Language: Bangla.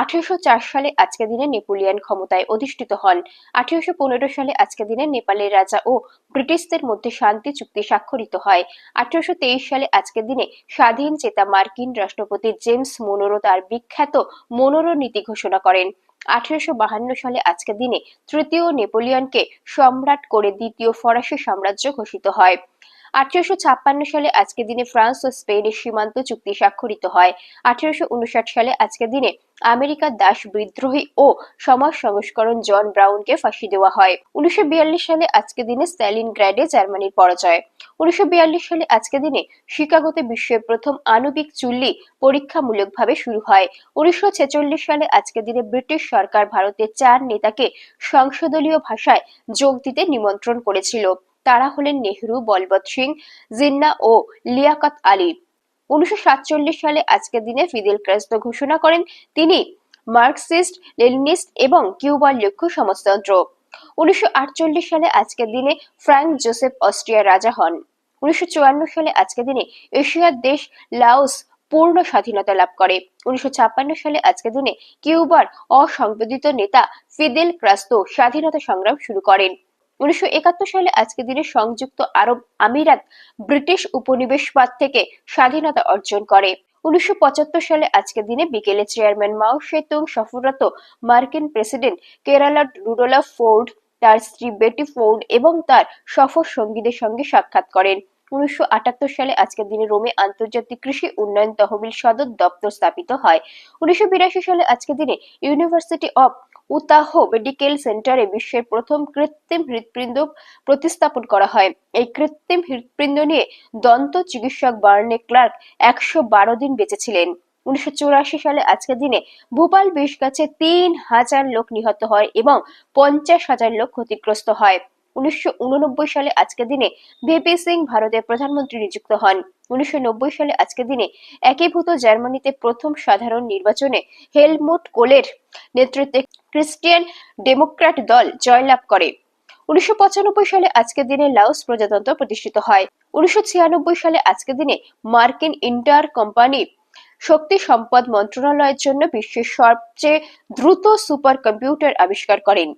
আঠারোশো সালে আজকে দিনে নেপোলিয়ান ক্ষমতায় অধিষ্ঠিত হন। আঠারোশো সালে আজকে দিনে নেপালের রাজা ও ব্রিটিশদের মধ্যে শান্তি চুক্তি স্বাক্ষরিত হয়। আঠারোশো সালে আজকে দিনে স্বাধীন চেতা মার্কিন রাষ্ট্রপতি জেমস মোনোরো তার বিখ্যাত মোনোরো নীতি ঘোষণা করেন। আঠারোশো সালে আজকে দিনে তৃতীয় নেপোলিয়নকে সম্রাট করে দ্বিতীয় ফরাসি সাম্রাজ্য ঘোষিত হয়। আঠারোশো সালে আজকে দিনে ফ্রান্স ও স্পেনের সীমান্ত চুক্তি স্বাক্ষরিত হয়। আঠারোশো উনষাট সালে আজকে দিনে আমেরিকার দাস বিদ্রোহী ও সমাজ সংস্করণ জন ব্রাউনকে ফাঁসি দেওয়া হয়। উনিশশো বিয়াল্লিশ সালে আজকে দিনে স্ট্যালিন গ্র্যাডে জার্মানির পরাজয়। উনিশশো বিয়াল্লিশ সালে আজকে দিনে শিকাগোতে বিশ্বের প্রথম আণবিক চুল্লি পরীক্ষামূলকভাবে শুরু হয়। উনিশশো ছেচল্লিশ সালে আজকে দিনে ব্রিটিশ সরকার ভারতের চার নেতাকে সংসদীয় ভাষায় যোগ দিতে নিমন্ত্রণ করেছিল। তারা হলেন নেহরু, বলবৎ সিং, জিন্না ও লিয়াকত আলী। উনিশশো সালে আজকের দিনে ফিদেল ক্যাস্ট্রো ঘোষণা করেন, তিনি মার্কসিস্ট, লেনিনিস্ট এবং কিউবার লক্ষ্য সমাজতন্ত্র। উনিশশো সালে আজকের দিনে ফ্রাঙ্ক জোসেফ অস্ট্রিয়ার রাজা হন। উনিশশো চুয়ান্ন সালে আজকের দিনে এশিয়ার দেশ লাওস পূর্ণ স্বাধীনতা লাভ করে। উনিশশো ছাপ্পান্ন সালে আজকের দিনে কিউবার অসংবেদিত নেতা ফিদেল ক্রাস্তো স্বাধীনতা সংগ্রাম শুরু করেন। উনিশশো সালে আজকে দিনে সংযুক্ত আরব আমিরাত ব্রিটিশ উপনিবেশবাদ থেকে স্বাধীনতা অর্জন করে। উনিশশো পঁচাত্তর সালে আজকে দিনে বিকেলে চেয়ারম্যান মাও সেতুং সফররত মার্কিন প্রেসিডেন্ট কেরালার রুডোলা ফোর্ড তার স্ত্রী বেটি ফোর্ড এবং তার সফর সঙ্গীদের সঙ্গে সাক্ষাৎ করেন। উনিশশো সালে আজকের দিনে রোমে আন্তর্জাতিক কৃষি উন্নয়ন তহবিল সদর দপ্তর স্থাপিত হয়। উনিশশো সালে আজকের দিনে ইউনিভার্সিটি অব উতাহ মেডিকেল সেন্টারে বিশ্বের প্রথম কৃত্রিম হৃৎপিণ্ড প্রতিস্থাপন করা হয়। এই কৃত্রিম হৃৎপিণ্ড নিয়ে দন্ত চিকিৎসক বার্নে ক্লার্ক একশো বারো দিন বেঁচেছিলেন উনিশশো চুরাশি সালে আজকের দিনে ভোপাল বিষ গাছে তিন হাজার লোক নিহত হয় এবং পঞ্চাশ হাজার লোক ক্ষতিগ্রস্ত হয়। উনিশশো উননব্বই সালে আজকের দিনে ভিপি সিং ভারতের প্রধানমন্ত্রী নিযুক্ত হন। উনিশশো নব্বই সালে আজকের দিনে একীভূত জার্মানিতে প্রথম সাধারণ নির্বাচনে হেলমুট কোলের নেতৃত্বে ক্রিস্টিয়ান ডেমোক্র্যাট দল জয়লাভ করে। উনিশশো পঁচানব্বই সালে আজকের দিনে লাওস প্রজাতন্ত্র প্রতিষ্ঠিত হয়। উনিশশো ছিয়ানব্বই সালে আজকের দিনে মার্কিন ইন্টার কোম্পানি শক্তি সম্পদ মন্ত্রণালয়ের জন্য বিশ্বের সবচেয়ে দ্রুত সুপার কম্পিউটার আবিষ্কার করেন।